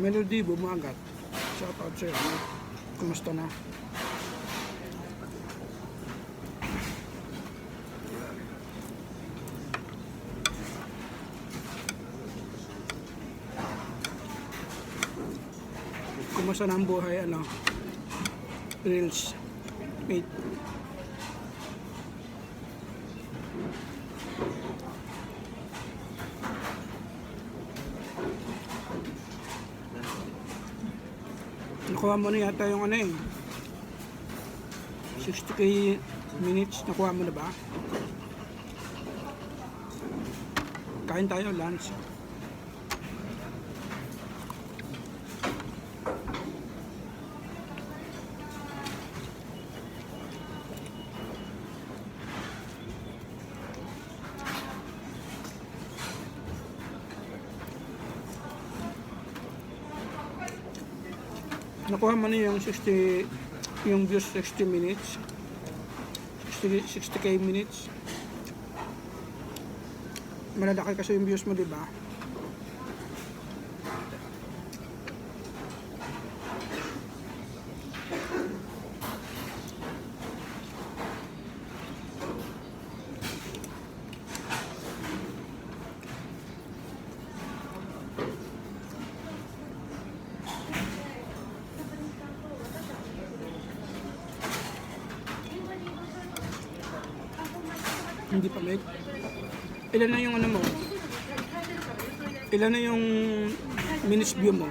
Melody bumagat. Shout out sa'yo. Kumusta na? Kumusta na ang buhay, ano? Reels. Wait. Nakuha mo na yata yung ano eh. 60k minutes. Nakuha mo na ba? Kain tayo, lunch. Nakuha mo na yung 60 yung views 60 minutes. 60, 60k minutes. Malalaki kasi yung views mo di ba hindi pa mate ilan na yung ano mo? Ilan na yung minutes view mo?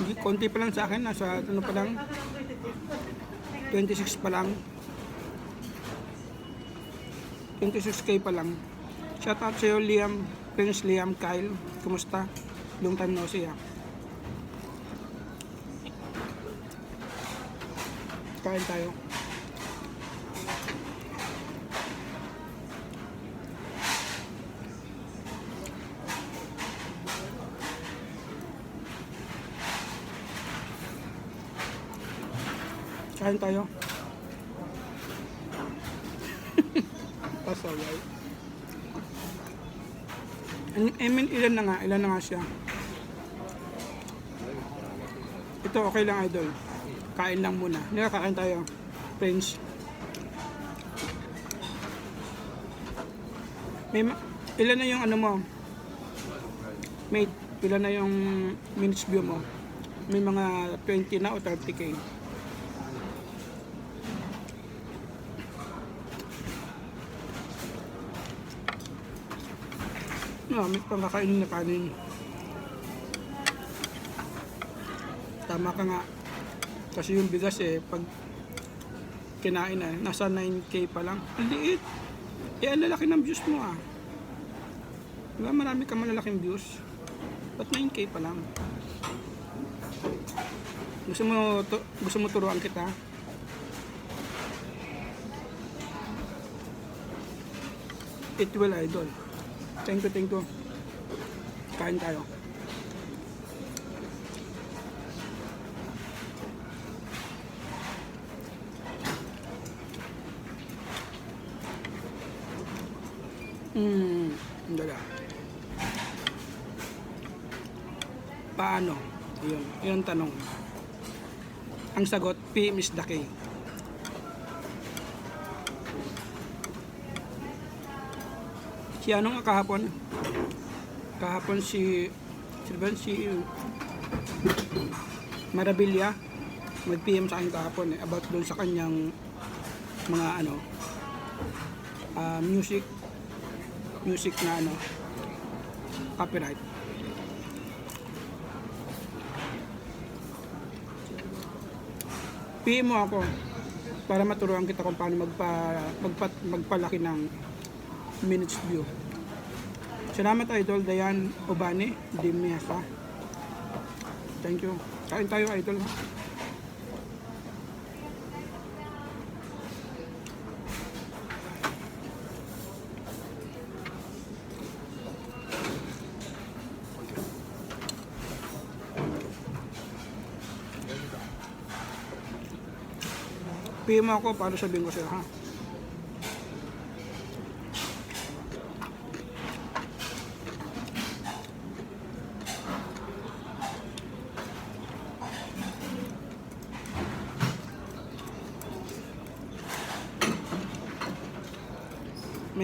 Hindi konti pa lang sa akin. Nasa ano pa lang? 26 pa lang. 26k pa lang. Shout out sa'yo Liam. Prince Liam Kyle. Kumusta? Long time no see ha kain tayo Kain tayo. Pasaway. An- I mean, ilan na nga? Ilan na nga siya? Ito, okay lang, idol. Kain lang muna. Hindi kakain tayo. Friends. May, ma- ilan na yung ano mo? Mate, ilan na yung minutes view mo? May mga 20 na o 30k? Marami pang kakainin na kanin. Tama ka nga. Kasi yung bigas eh, pag kinain na, nasa 9k pa lang. Ang liit. Eh, ang lalaki ng views mo ah. Diba marami ka malalaking views? Ba't 9k pa lang? Gusto mo, tu- gusto mo turuan kita? It will idol. Thank you, thank you. Kain tayo. Hmm, dala. Paano? Yun, yun tanong. Ang sagot, P. Miss Dake. Si ano nga kahapon? Kahapon si si ba si Marabilia nag-PM sa akin kahapon eh, about doon sa kanyang mga ano ah, music music na ano copyright PM mo ako para maturuan kita kung paano magpa, magpa, magpalaki ng minutes view. Salamat Idol Dayan Obani di Mesa. Thank you. Kain tayo Idol. ha? PM ako para sabihin ko sa'yo ha.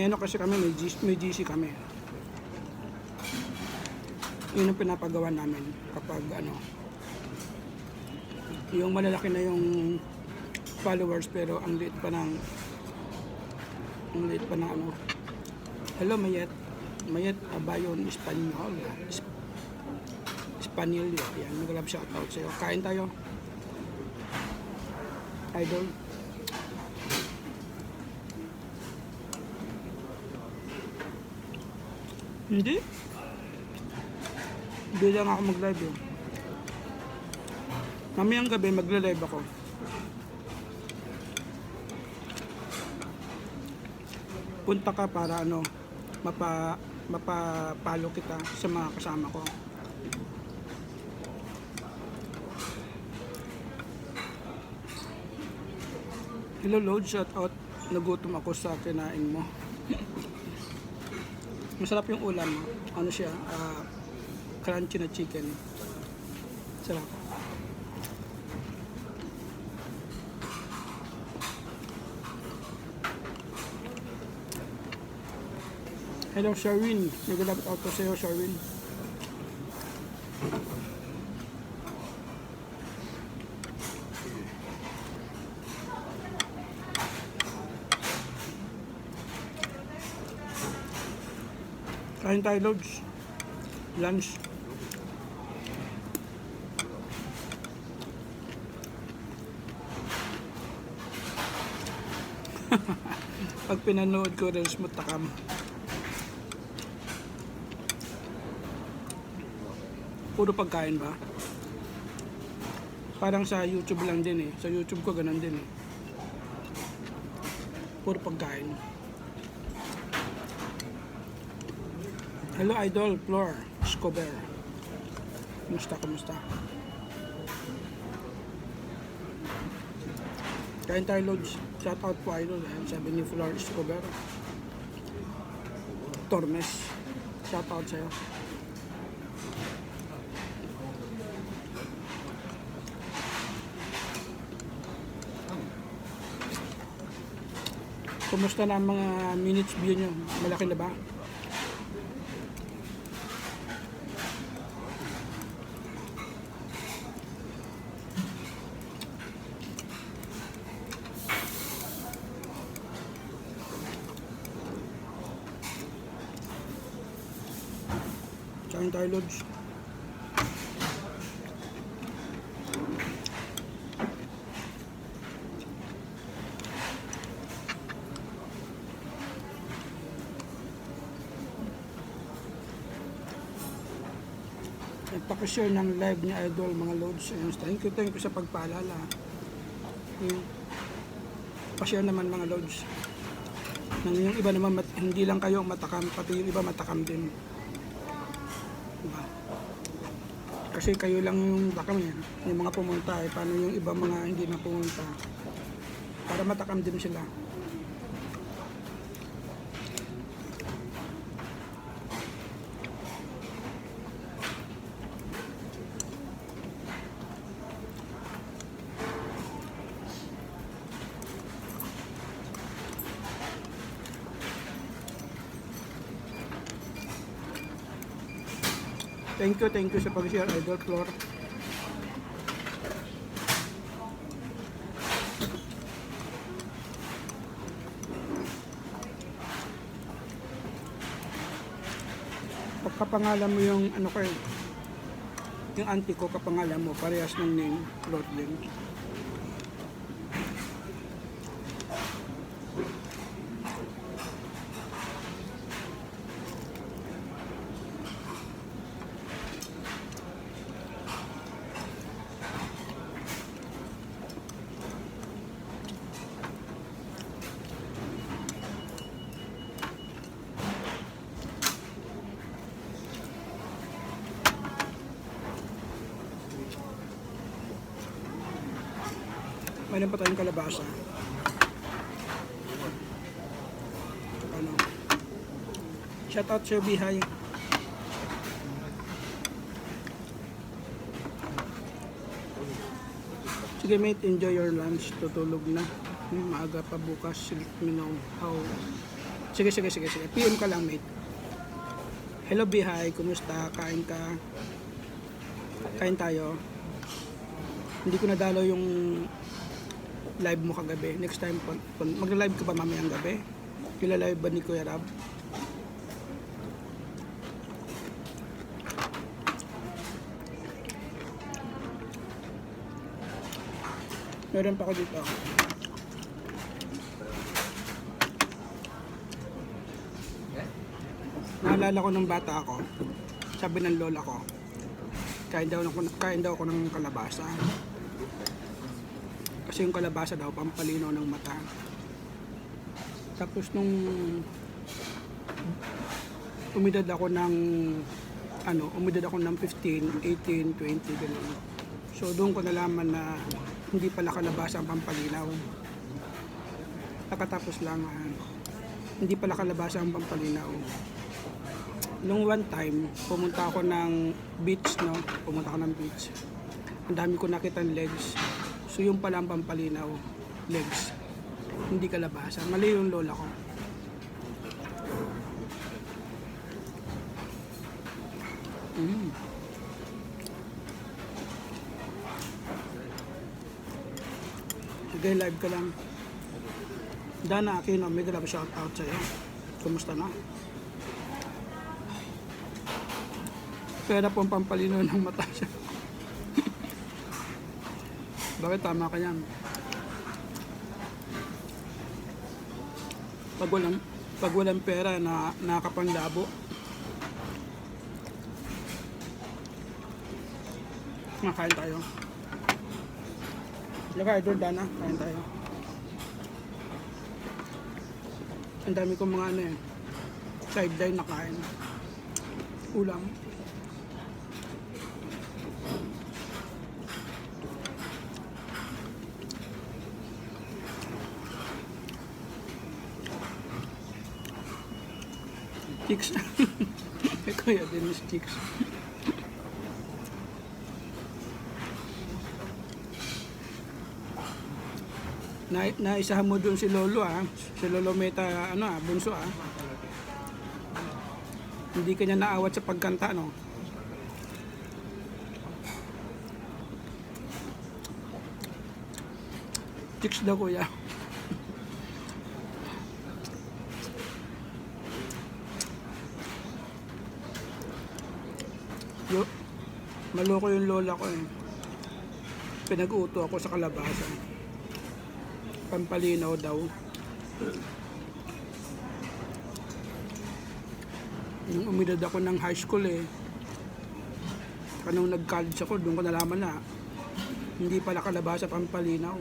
Ano kasi kami, may GC, may GC kami. Yun ang pinapagawa namin kapag ano, yung malalaki na yung followers pero ang liit pa ng ang liit pa ng ano. Hello Mayet. Mayet Abayon Espanyol. Esp- Espanyol yun. Yan, mag-love shoutout sa'yo. Kain tayo. Idol. Hindi. Hindi lang ako mag-live yun. Mamayang gabi magla-live ako. Punta ka para ano, mapa mapapalo kita sa mga kasama ko. Hello Lord, shout out. Nagutom ako sa kinain mo. Masarap yung ulam. Ano siya? ah, crunchy na chicken. Sarap. Hello, Sherwin. Nag-love out ko sa'yo, Sherwin. Kain tayo, Lods. Lunch. Pag pinanood ko, Reels mo takam. Puro pagkain ba? Parang sa YouTube lang din eh. Sa YouTube ko ganun din eh. Puro pagkain. Hello Idol, Flor, Escobar. Kumusta, kumusta? Kain tayo, Lods. Shout out po, Idol. Ayan, sabi ni Flor Escobar. Tormes. Shout out sa'yo. Kumusta na ang mga minutes view nyo? Malaki na ba? Kain tayo, Lods. Nagpakashare ng live ni Idol, mga Lods. Thank you, thank you sa pagpaalala. Pa-share naman mga Lods. Nang yung iba naman, hindi lang kayo matakam, pati yung iba matakam din. Diba? Kasi kayo lang yung takam yan, yung mga pumunta eh. Paano yung iba mga hindi na pumunta? Para matakam din sila. Thank you, thank you sa pag-share, Idol Flor. Pagkapangalan mo yung ano ko eh, yung auntie ko kapangalan mo, parehas ng name, Rodlin. Mayroon pa tayong kalabasa. Ano. Shout out Sir Bihay. Sige mate, enjoy your lunch. Tutulog na. Maaga pa bukas. Let me know how Sige, sige, sige, sige. PM ka lang, mate. Hello, Bihay. Kumusta? Kain ka? Kain tayo. Hindi ko nadalo yung live mo kagabi. Next time, pag, pag, magla-live ka ba mamayang gabi? Kila-live ba ni Kuya Rab? Meron pa ako dito. Naalala ko ng bata ako, sabi ng lola ko, kain daw, ako, kain daw ako ng kalabasa. Kasi yung kalabasa daw, pampalinaw ng mata. Tapos nung umidad ako ng ano, umidad ako ng 15, 18, 20, ganun. So doon ko nalaman na hindi pala kalabasa ang pampalinaw. Nakatapos lang, ah, hindi pala kalabasa ang pampalinaw. Nung one time, pumunta ako ng beach, no? Pumunta ako ng beach. Ang dami ko nakita legs. So yung pala ang legs. Hindi kalabasa. Mali yung lola ko. Mm. Sige, live ka lang. Dana Aquino, may grab shout out sa'yo. Kumusta na? Pera pong pampalino ng mata siya. Bakit tama ka yan? Pag walang, pag walang pera na nakapanglabo. Makain tayo. Laka, idol Dana, kain tayo. Ang dami kong mga ano eh, sideline na kain. Ulam. Chicks. Kuya Dennis Chicks. Na, naisahan mo dun si Lolo ah. Si Lolo Meta, ano ah, bunso ah. Hindi kanya naawat sa pagkanta, no? Chicks daw kuya. Yo, maloko yung lola ko eh. Pinag-uto ako sa kalabasa. Pampalinaw daw. Nung umidad ako ng high school eh. Saka nung nag-college ako, doon ko nalaman na hindi pala kalabasa pampalinaw.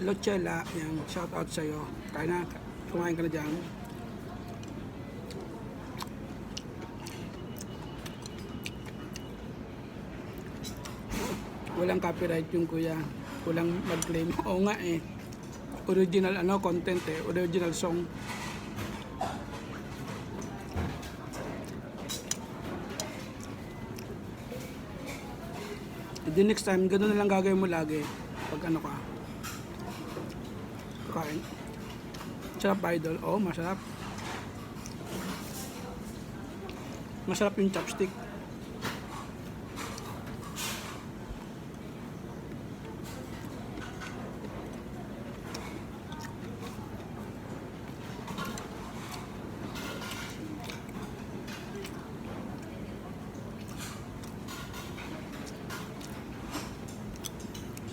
Hello Chela, yan, shout out sa'yo. Kaya na, kumain ka na dyan. Walang copyright yung kuya. Walang mag-claim. Oo nga eh. Original ano, content eh. Original song. The next time, ganun na lang gagawin mo lagi. Pag ano ka. Kain. Sarap idol? Oo, masarap. Masarap yung chopstick.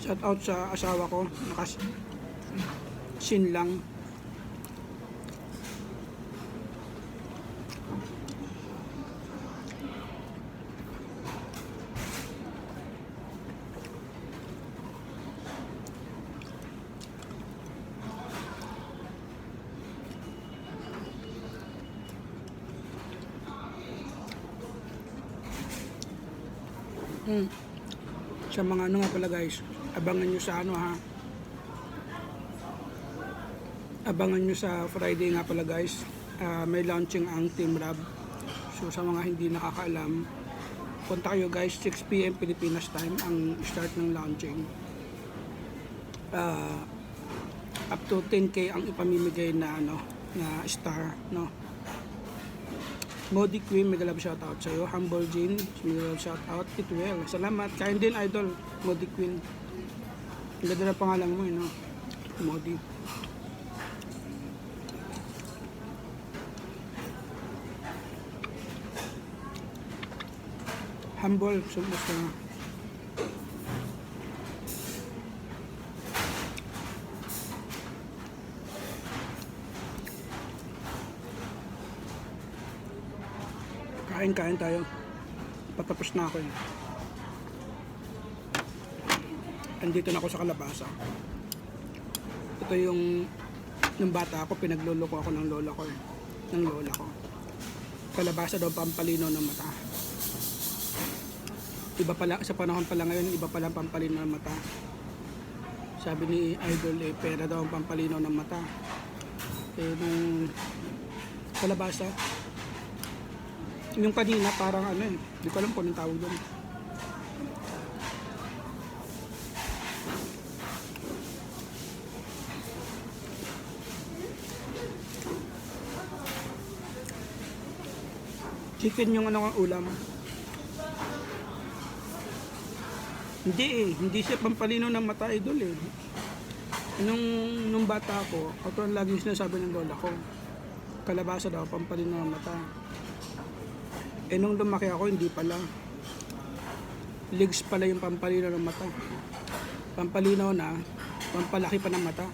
Shout out sa asawa ko. Nakas sin lang. Hmm. Sa mga ano nga pala guys, abangan nyo sa ano ha. Abangan nyo sa Friday nga pala guys. Ah, may launching ang Team Rab. So sa mga hindi nakakaalam, punta kayo guys, 6pm Pilipinas time ang start ng launching. ah, up to 10k ang ipamimigay na ano na star no Modi Queen, mega love shoutout sa iyo. Humble Jean, mega love shoutout. It well. Salamat. Kain din, idol. Modi Queen. Ganda na pangalan mo, eh, no? Modi. Humble, sumus ka na. Kain-kain tayo. Patapos na ako eh. Andito na ako sa kalabasa. Ito yung nung bata ako, pinagluloko ako ng lola ko eh. Ng lola ko. Kalabasa daw pampalino ng mata. Iba pala, sa panahon pala ngayon, iba pala ang pampalino ng mata. Sabi ni Idol, eh, pera daw ang pampalino ng mata. Eh, nung kalabasa, yung kanina parang ano eh, hindi ko alam kung anong tawag doon. Chicken yung ano ang ulam. Hindi eh, hindi siya pampalino ng mata idol eh. Nung, nung bata ako, ito ang laging sinasabi ng lola ko. Kalabasa daw, pampalino ng mata. Eh nung lumaki ako, hindi pala. Legs pala yung pampalinaw ng mata. Pampalinaw na, pampalaki pa ng mata.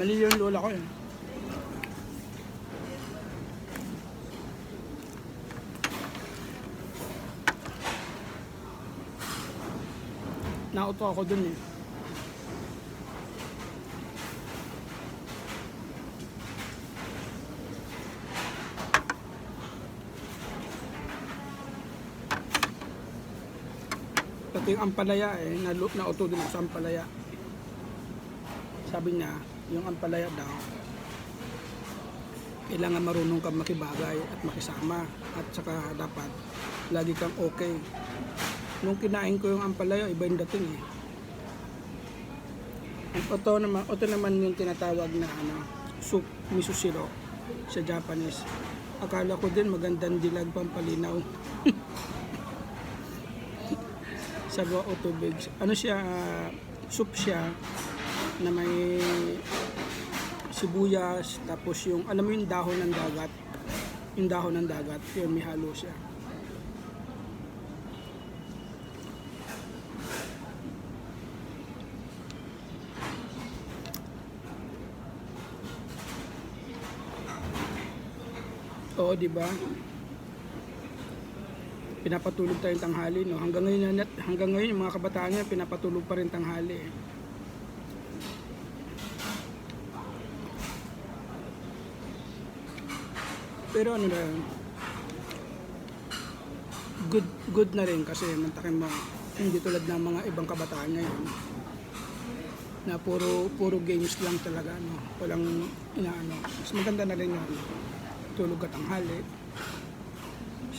Mali yung lola ko eh. Nauto ako dun eh. Pati yung ampalaya eh, nalu nauto din ako sa ampalaya. Sabi niya, yung ampalaya daw, kailangan marunong kang makibagay at makisama at saka dapat lagi kang okay. Nung kinain ko yung ampalaya, iba yung dating eh. At ito naman, ito naman yung tinatawag na ano, soup miso shiro sa Japanese. Akala ko din magandang dilag pampalinaw. sabaw o tubig. Ano siya, ah, soup siya na may sibuyas, tapos yung, alam mo yung dahon ng dagat, yung dahon ng dagat, yun may halo siya. Oo, di ba? pinapatulog tayong tanghali no? Hanggang ngayon hanggang ngayon yung mga kabataan niya pinapatulog pa rin tanghali eh. pero ano na good good na rin kasi mantakin mo hindi tulad ng mga ibang kabataan ngayon na puro puro games lang talaga no? Walang inaano. Mas maganda na rin yung tulog ka tanghali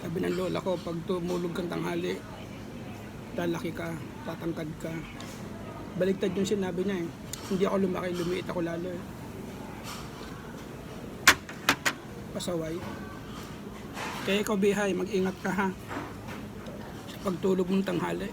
sabi ng lola ko, pag tumulog kang tanghali, lalaki ka, tatangkad ka. Baligtad yung sinabi niya eh. Hindi ako lumaki, lumiit ako lalo eh. Pasaway. Kaya ikaw, Bihay, mag-ingat ka ha. Sa pagtulog mong tanghali.